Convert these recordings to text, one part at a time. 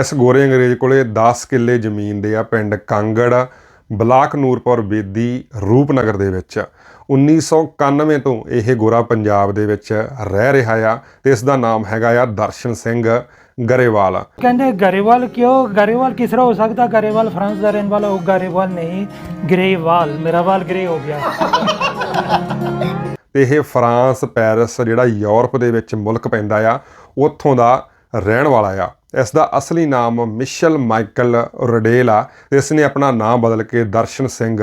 ਇਸ ਗੋਰੇ ਅੰਗਰੇਜ਼ ਕੋਲੇ 10 ਕਿੱਲੇ ਜ਼ਮੀਨ ਦੇ ਆ ਪਿੰਡ ਕਾਂਗੜ ਬਲਾਕ ਨੂਰਪੁਰ ਬੇਦੀ ਰੂਪਨਗਰ ਦੇ ਵਿੱਚ। 1991 ਤੋਂ ਇਹ ਗੋਰਾ ਪੰਜਾਬ ਦੇ ਵਿੱਚ ਰਹਿ ਰਿਹਾ ਆ ਤੇ ਇਸ ਦਾ ਨਾਮ ਹੈਗਾ ਆ ਦਰਸ਼ਨ ਸਿੰਘ ਗਰੇਵਾਲ। ਕਹਿੰਦੇ ਗਰੇਵਾਲ ਕਿਉਂ? ਗਰੇਵਾਲ ਕਿਸ ਤਰ੍ਹਾਂ ਹੋ ਸਕਦਾ? ਗਰੇਵਾਲ ਫਰਾਂਸ ਦਾ ਰਹਿਣ ਵਾਲਾ ਉਹ ਗਰੇਵਾਲ ਨਹੀਂ ਗਰੇਵਾਲ ਮੇਰਾ ਵਾਲ ਗਰੇ ਹੋ ਗਿਆ। ਤੇ ਇਹ ਫਰਾਂਸ ਪੈਰਿਸ ਜਿਹੜਾ ਯੂਰਪ ਦੇ ਵਿੱਚ ਮੁਲਕ ਪੈਂਦਾ ਆ ਉੱਥੋਂ ਦਾ ਰਹਿਣ ਵਾਲਾ ਆ। ਇਸ ਦਾ ਅਸਲੀ ਨਾਮ ਮਿਸ਼ਲ ਮਾਈਕਲ ਰਡੇਲ ਆ ਤੇ ਇਸ ਨੇ ਆਪਣਾ ਨਾਮ ਬਦਲ ਕੇ ਦਰਸ਼ਨ ਸਿੰਘ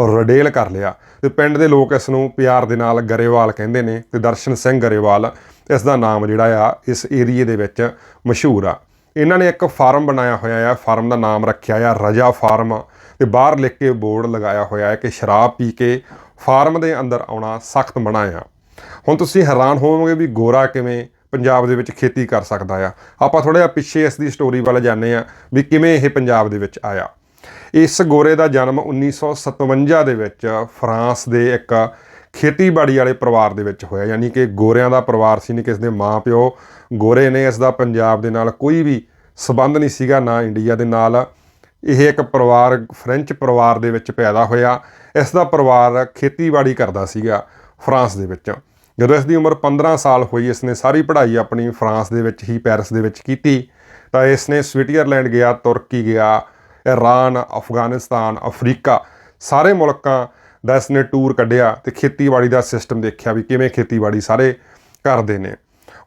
ਰਡੇਲ ਕਰ ਲਿਆ। ਤੇ ਪਿੰਡ ਦੇ ਲੋਕ ਇਸ ਨੂੰ ਪਿਆਰ ਦੇ ਨਾਲ ਗਰੇਵਾਲ ਕਹਿੰਦੇ ਨੇ ਤੇ ਦਰਸ਼ਨ ਸਿੰਘ ਗਰੇਵਾਲ ਇਸ ਦਾ ਨਾਮ ਜਿਹੜਾ ਆ ਇਸ ਏਰੀਏ ਦੇ ਵਿੱਚ ਮਸ਼ਹੂਰ ਆ। ਇਹਨਾਂ ਨੇ ਇੱਕ ਫਾਰਮ ਬਣਾਇਆ ਹੋਇਆ ਆ, ਫਾਰਮ ਦਾ ਨਾਮ ਰੱਖਿਆ ਆ ਰਜਾ ਫਾਰਮ ਤੇ ਬਾਹਰ ਲਿਖ ਕੇ ਬੋਰਡ ਲਗਾਇਆ ਹੋਇਆ ਹੈ ਕਿ ਸ਼ਰਾਬ ਪੀ ਕੇ ਫਾਰਮ ਦੇ ਅੰਦਰ ਆਉਣਾ ਸਖਤ ਮਨਾ ਹੁਣ ਤੁਸੀਂ ਹੈਰਾਨ ਹੋਵੋਗੇ ਵੀ ਗੋਰਾ ਕਿਵੇਂ ਪੰਜਾਬ ਦੇ ਵਿੱਚ ਖੇਤੀ ਕਰ ਸਕਦਾ ਆ। ਆਪਾਂ ਥੋੜਾ ਜਿਹਾ ਪਿੱਛੇ ਇਸ ਦੀ ਸਟੋਰੀ ਵੱਲ ਜਾਂਦੇ ਆ ਵੀ ਕਿਵੇਂ ਇਹ ਪੰਜਾਬ ਦੇ ਵਿੱਚ ਆਇਆ। ਇਸ ਗੋਰੇ ਦਾ ਜਨਮ 1957 ਦੇ ਵਿੱਚ ਫਰਾਂਸ ਦੇ ਇੱਕ ਖੇਤੀਬਾੜੀ ਵਾਲੇ ਪਰਿਵਾਰ ਦੇ ਵਿੱਚ ਹੋਇਆ। ਯਾਨੀ ਕਿ ਗੋਰਿਆਂ ਦਾ ਪਰਿਵਾਰ ਸੀ, ਨਹੀਂ ਕਿਸ ਦੇ ਮਾਪਿਓ। ਗੋਰੇ ਨੇ ਇਸ ਦਾ ਪੰਜਾਬ ਦੇ ਨਾਲ ਕੋਈ ਵੀ ਸਬੰਧ ਨਹੀਂ ਸੀਗਾ, ਨਾ ਇੰਡੀਆ ਦੇ ਨਾਲ। ਇਹ ਇੱਕ ਪਰਿਵਾਰ, ਫ੍ਰੈਂਚ ਪਰਿਵਾਰ ਦੇ ਵਿੱਚ ਪੈਦਾ ਹੋਇਆ। ਇਸ ਦਾ ਪਰਿਵਾਰ ਖੇਤੀਬਾੜੀ ਕਰਦਾ ਸੀਗਾ ਫਰਾਂਸ ਦੇ ਵਿੱਚ। ਜਦੋਂ ਇਸ ਦੀ ਉਮਰ 15 ਸਾਲ ਹੋਈ, ਇਸ ਨੇ ਸਾਰੀ ਪੜ੍ਹਾਈ ਆਪਣੀ ਫਰਾਂਸ ਦੇ ਵਿੱਚ ਹੀ, ਪੈਰਿਸ ਦੇ ਵਿੱਚ ਕੀਤੀ। ਤਾਂ ਇਸ ਨੇ ਸਵਿਟਜ਼ਰਲੈਂਡ ਗਿਆ, ਤੁਰਕੀ ਗਿਆ, ਇਰਾਨ, ਅਫਗਾਨਿਸਤਾਨ, ਅਫਰੀਕਾ, ਸਾਰੇ ਮੁਲਕਾਂ ਦਾ ਇਸ ਨੇ ਟੂਰ ਕੱਢਿਆ ਤੇ ਖੇਤੀਬਾੜੀ ਦਾ ਸਿਸਟਮ ਦੇਖਿਆ ਵੀ ਕਿਵੇਂ ਖੇਤੀਬਾੜੀ ਸਾਰੇ ਕਰਦੇ ਨੇ।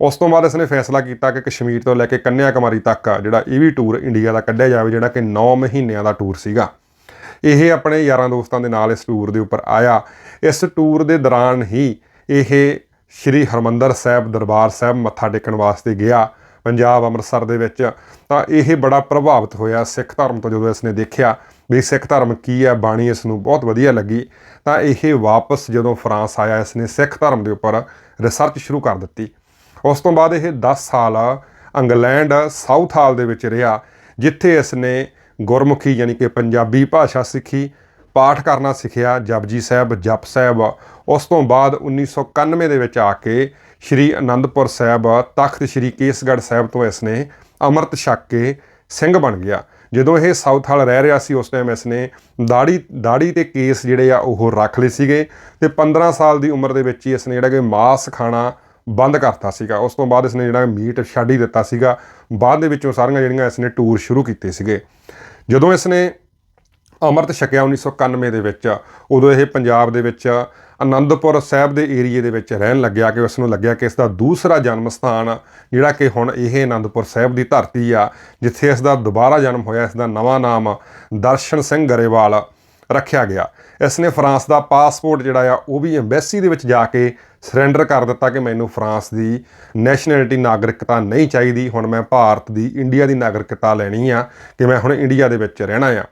ਉਸ ਤੋਂ ਬਾਅਦ ਇਸਨੇ ਫੈਸਲਾ ਕੀਤਾ ਕਿ ਕਸ਼ਮੀਰ ਤੋਂ ਲੈ ਕੇ ਕੰਨਿਆ ਕੁਮਾਰੀ ਤੱਕ ਆ ਜਿਹੜਾ ਇਹ ਵੀ ਟੂਰ ਇੰਡੀਆ ਦਾ ਕੱਢਿਆ ਜਾਵੇ, ਜਿਹੜਾ ਕਿ 9 ਮਹੀਨਿਆਂ ਦਾ ਟੂਰ ਸੀਗਾ। ਇਹ ਆਪਣੇ ਯਾਰਾਂ ਦੋਸਤਾਂ ਦੇ ਨਾਲ ਇਸ ਟੂਰ ਦੇ ਉੱਪਰ ਆਇਆ। ਇਸ ਟੂਰ ਦੇ ਦੌਰਾਨ ਹੀ ਇਹ ਸ਼੍ਰੀ ਹਰਮੰਦਰ ਸਾਹਿਬ ਦਰਬਾਰ ਸਾਹਿਬ ਮੱਥਾ ਟੇਕਣ ਵਾਸਤੇ ਗਿਆ ਪੰਜਾਬ ਅੰਮ੍ਰਿਤਸਰ ਦੇ ਵਿੱਚ, ਤਾਂ ਇਹ ਬੜਾ ਪ੍ਰਭਾਵਿਤ ਹੋਇਆ ਸਿੱਖ ਧਰਮ ਤੋਂ ਜਦੋਂ ਇਸਨੇ ਦੇਖਿਆ ਵੀ ਸਿੱਖ ਧਰਮ ਕੀ ਹੈ, ਬਾਣੀ ਇਸ ਨੂੰ ਬਹੁਤ ਵਧੀਆ ਲੱਗੀ, ਤਾਂ ਇਹ ਵਾਪਸ ਜਦੋਂ ਫਰਾਂਸ ਆਇਆ, ਇਸਨੇ ਸਿੱਖ ਧਰਮ ਦੇ ਉੱਪਰ ਰਿਸਰਚ ਸ਼ੁਰੂ ਕਰ ਦਿੱਤੀ। ਉਸ ਤੋਂ ਬਾਅਦ ਇਹ 10 ਸਾਲ ਇੰਗਲੈਂਡ ਸਾਊਥ ਹਾਲ ਦੇ ਵਿੱਚ ਰਿਹਾ, ਜਿੱਥੇ ਇਸ ਨੇ ਗੁਰਮੁਖੀ ਯਾਨੀ ਕਿ ਪੰਜਾਬੀ ਭਾਸ਼ਾ ਸਿੱਖੀ ਪਾਠ ਕਰਨਾ ਸਿੱਖਿਆ ਜਪਜੀ ਸਾਹਿਬ, ਜਪ ਸਾਹਿਬ। ਉਸ ਤੋਂ ਬਾਅਦ 1991 ਦੇ ਵਿੱਚ ਆ ਕੇ ਸ਼੍ਰੀ ਅਨੰਦਪੁਰ ਸਾਹਿਬ ਤਖਤ ਸ਼੍ਰੀ ਕੇਸਗੜ੍ਹ ਸਾਹਿਬ ਤੋਂ ਇਸ ਨੇ ਅੰਮ੍ਰਿਤ ਛਕ ਕੇ ਸਿੰਘ ਬਣ ਗਿਆ। ਜਦੋਂ ਇਹ ਸਾਊਥ ਹਾਲ ਰਹਿ ਰਿਹਾ ਸੀ, ਉਸ ਟਾਈਮ ਇਸ ਨੇ ਦਾੜੀ ਦਾੜੀ ਤੇ ਕੇਸ ਜਿਹੜੇ ਆ ਉਹ ਰੱਖ ਲਏ ਸੀਗੇ ਤੇ 15 ਸਾਲ ਦੀ ਉਮਰ ਦੇ ਵਿੱਚ ਹੀ ਇਸ ਨੇ ਜਿਹੜਾ ਕਿ ਮਾਸ ਖਾਣਾ ਬੰਦ ਕਰਤਾ ਸੀਗਾ। ਉਸ ਤੋਂ ਬਾਅਦ ਇਸ ਨੇ ਜਿਹੜਾ ਮੀਟ ਛੱਡ ਹੀ ਦਿੱਤਾ ਸੀਗਾ। ਬਾਅਦ ਦੇ ਵਿੱਚੋਂ ਸਾਰੀਆਂ ਜਿਹੜੀਆਂ ਇਸ ਨੇ ਟੂਰ ਸ਼ੁਰੂ ਕੀਤੇ ਸੀਗੇ। ਜਦੋਂ ਇਸ ਨੇ ਅੰਮ੍ਰਿਤ ਛਕਿਆ 1991 ਦੇ ਵਿੱਚ। ਉਦੋਂ ਇਹ ਪੰਜਾਬ ਦੇ ਵਿੱਚ ਆਨੰਦਪੁਰ ਸਾਹਿਬ ਦੇ ਏਰੀਏ ਦੇ ਵਿੱਚ ਰਹਿਣ ਲੱਗਿਆ ਕਿ ਉਸ ਨੂੰ ਲੱਗਿਆ ਕਿ ਇਸ ਦਾ ਦੂਸਰਾ ਜਨਮ ਸਥਾਨ, ਜਿਹੜਾ ਕਿ ਹੁਣ ਇਹ ਆਨੰਦਪੁਰ ਸਾਹਿਬ ਦੀ ਧਰਤੀ ਆ, ਜਿੱਥੇ ਇਸ ਦਾ ਦੁਬਾਰਾ ਜਨਮ ਹੋਇਆ ਇਸ ਦਾ ਨਵਾਂ ਨਾਮ ਦਰਸ਼ਨ ਸਿੰਘ ਗਰੇਵਾਲ ਰੱਖਿਆ ਗਿਆ। ਇਸ ਨੇ ਫਰਾਂਸ ਦਾ ਪਾਸਪੋਰਟ ਜਿਹੜਾ ਆ, ਉਹ ਵੀ ਐਮਬੈਸੀ ਦੇ ਵਿੱਚ ਜਾ ਕੇ ਸਰੈਂਡਰ ਕਰ ਦਿੱਤਾ ਕਿ ਮੈਨੂੰ ਫਰਾਂਸ ਦੀ ਨੈਸ਼ਨੈਲਿਟੀ ਨਾਗਰਿਕਤਾ ਨਹੀਂ ਚਾਹੀਦੀ, ਹੁਣ ਮੈਂ ਭਾਰਤ ਦੀ, ਇੰਡੀਆ ਦੀ ਨਾਗਰਿਕਤਾ ਲੈਣੀ ਆ, ਕਿ ਮੈਂ ਹੁਣ ਇੰਡੀਆ ਦੇ ਵਿੱਚ ਰਹਿਣਾ ਆ।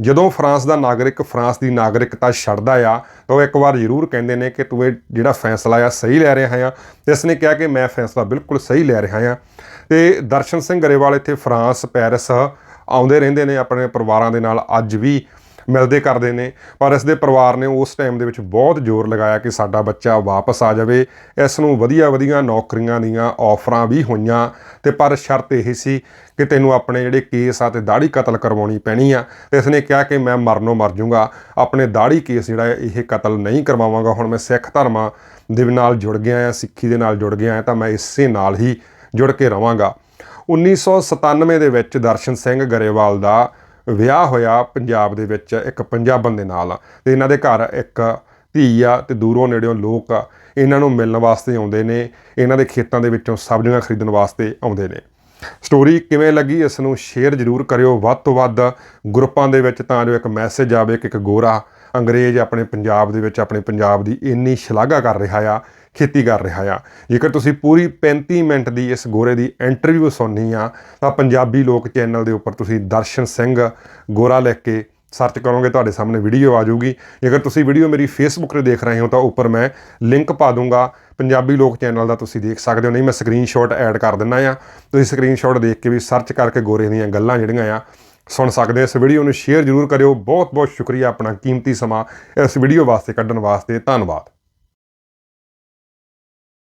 ਜਦੋਂ ਫਰਾਂਸ ਦਾ ਨਾਗਰਿਕ, ਫਰਾਂਸ ਦੀ ਨਾਗਰਿਕਤਾ ਛੱਡਦਾ ਆ, ਤਾਂ ਉਹ ਇੱਕ ਵਾਰ ਜ਼ਰੂਰ ਕਹਿੰਦੇ ਨੇ ਕਿ ਤੂੰ ਇਹ ਜਿਹੜਾ ਫੈਸਲਾ ਆ, ਸਹੀ ਲੈ ਰਿਹਾ ਆ। ਤੇ ਇਸ ਨੇ ਕਿਹਾ ਕਿ ਮੈਂ ਫੈਸਲਾ ਬਿਲਕੁਲ ਸਹੀ ਲੈ ਰਿਹਾ ਆ। ਤੇ ਦਰਸ਼ਨ ਸਿੰਘ ਗਰੇਵਾਲ ਇੱਥੇ ਫਰਾਂਸ, ਪੈਰਿਸ ਆਉਂਦੇ ਰਹਿੰਦੇ ਨੇ ਆਪਣੇ ਪਰਿਵਾਰਾਂ ਦੇ ਨਾਲ। ਅੱਜ ਵੀ ਮਿਲਦੇ ਕਰਦੇ ਨੇ, ਪਰ ਇਸ ਦੇ ਪਰਿਵਾਰ ਨੇ ਉਸ ਟਾਈਮ ਦੇ ਵਿੱਚ ਬਹੁਤ ਜ਼ੋਰ ਲਗਾਇਆ ਕਿ ਸਾਡਾ ਬੱਚਾ ਵਾਪਸ ਆ ਜਾਵੇ। ਇਸ ਨੂੰ ਵਧੀਆ ਵਧੀਆ ਨੌਕਰੀਆਂ ਦੀਆਂ ਆਫਰਾਂ ਵੀ ਹੋਈਆਂ ਤੇ ਪਰ ਸ਼ਰਤ ਇਹ ਸੀ ਕਿ ਤੈਨੂੰ ਆਪਣੇ ਜਿਹੜੇ ਕੇਸ ਆ ਤੇ ਦਾੜੀ ਕਤਲ ਕਰਵਾਉਣੀ ਪੈਣੀ ਆ। ਤੇ ਇਸ ਨੇ ਕਿਹਾ ਕਿ ਮੈਂ ਮਰਨੋਂ ਮਰ ਜਾਊਂਗਾ, ਆਪਣੇ ਦਾੜੀ ਕੇਸ ਜਿਹੜਾ ਇਹ ਕਤਲ ਨਹੀਂ ਕਰਵਾਵਾਂਗਾ। ਹੁਣ ਮੈਂ ਸਿੱਖ ਧਰਮਾਂ ਦੇ ਨਾਲ ਜੁੜ ਗਿਆ ਆ ਸਿੱਖੀ ਦੇ ਨਾਲ ਜੁੜ ਗਿਆ ਆ ਤਾਂ ਮੈਂ ਇਸੇ ਨਾਲ ਹੀ ਜੁੜ ਕੇ ਰਵਾਂਗਾ। 1997 ਦੇ ਵਿੱਚ ਦਰਸ਼ਨ ਸਿੰਘ ਗਰੇਵਾਲ ਦਾ ਵਿਆਹ ਹੋਇਆ ਪੰਜਾਬ ਦੇ ਵਿੱਚ ਇੱਕ ਪੰਜਾਬਣ ਦੇ ਨਾਲ ਤੇ ਇਹਨਾਂ ਦੇ ਘਰ ਇੱਕ ਧੀ ਆ ਤੇ ਦੂਰੋਂ ਨੇੜਿਓਂ ਲੋਕ ਇਹਨਾਂ ਨੂੰ ਮਿਲਣ ਵਾਸਤੇ ਆਉਂਦੇ ਨੇ, ਇਹਨਾਂ ਦੇ ਖੇਤਾਂ ਦੇ ਵਿੱਚੋਂ ਸਬਜ਼ੀਆਂ ਖਰੀਦਣ ਵਾਸਤੇ ਆਉਂਦੇ ਨੇ। ਸਟੋਰੀ ਕਿਵੇਂ ਲੱਗੀ ਇਸ ਨੂੰ ਸ਼ੇਅਰ ਜ਼ਰੂਰ ਕਰਿਓ। ਵੱਧ ਤੋਂ ਵੱਧ ਗਰੁੱਪਾਂ ਦੇ ਵਿੱਚ ਤਾਂ ਜੋ ਇੱਕ ਮੈਸੇਜ ਆਵੇ ਕਿ ਇੱਕ ਗੋਰਾ ਅੰਗਰੇਜ਼ ਆਪਣੇ ਪੰਜਾਬ ਦੇ ਵਿੱਚ, ਆਪਣੇ ਪੰਜਾਬ ਦੀ ਇੰਨੀ ਸ਼ਲਾਘਾ ਕਰ ਰਿਹਾ ਆ, ਖੇਤੀ ਕਰ ਰਿਹਾ ਆ। ਜੇਕਰ ਤੁਸੀਂ ਪੂਰੀ 35 ਮਿੰਟ ਦੀ ਇਸ ਗੋਰੇ ਦੀ ਇੰਟਰਵਿਊ ਸੁਣਨੀ ਆ, ਤਾਂ ਪੰਜਾਬੀ ਲੋਕ ਚੈਨਲ ਦੇ ਉੱਪਰ ਤੁਸੀਂ ਦਰਸ਼ਨ ਸਿੰਘ ਗੋਰਾ ਲਿਖ ਕੇ ਸਰਚ ਕਰੋਗੇ, ਤੁਹਾਡੇ ਸਾਹਮਣੇ ਵੀਡੀਓ ਆ ਜਾਊਗੀ। ਜੇਕਰ ਤੁਸੀਂ ਵੀਡੀਓ ਮੇਰੀ ਫੇਸਬੁੱਕ ਤੇ ਦੇਖ ਰਹੇ ਹੋ, ਤਾਂ ਉੱਪਰ ਮੈਂ ਲਿੰਕ ਪਾ ਦੂੰਗਾ। ਪੰਜਾਬੀ ਲੋਕ ਚੈਨਲ ਦਾ ਤੁਸੀਂ ਦੇਖ ਸਕਦੇ ਹੋ। ਨਹੀਂ, ਮੈਂ ਸਕਰੀਨਸ਼ਾਟ ਐਡ ਕਰ ਦਿੰਨਾ ਆ। ਤੁਸੀਂ ਸਕਰੀਨਸ਼ਾਟ ਦੇਖ ਕੇ ਵੀ ਸਰਚ ਕਰਕੇ ਗੋਰੇ ਦੀਆਂ ਗੱਲਾਂ ਜਿਹੜੀਆਂ ਆ ਸੁਣ ਸਕਦੇ ਇਸ ਵੀਡੀਓ ਨੂੰ ਸ਼ੇਅਰ ਜ਼ਰੂਰ ਕਰਿਓ। ਬਹੁਤ ਬਹੁਤ ਸ਼ੁਕਰੀਆ ਆਪਣਾ ਕੀਮਤੀ ਸਮਾਂ ਇਸ ਵੀਡੀਓ ਵਾਸਤੇ ਕੱਢਣ ਵਾਸਤੇ। ਧੰਨਵਾਦ।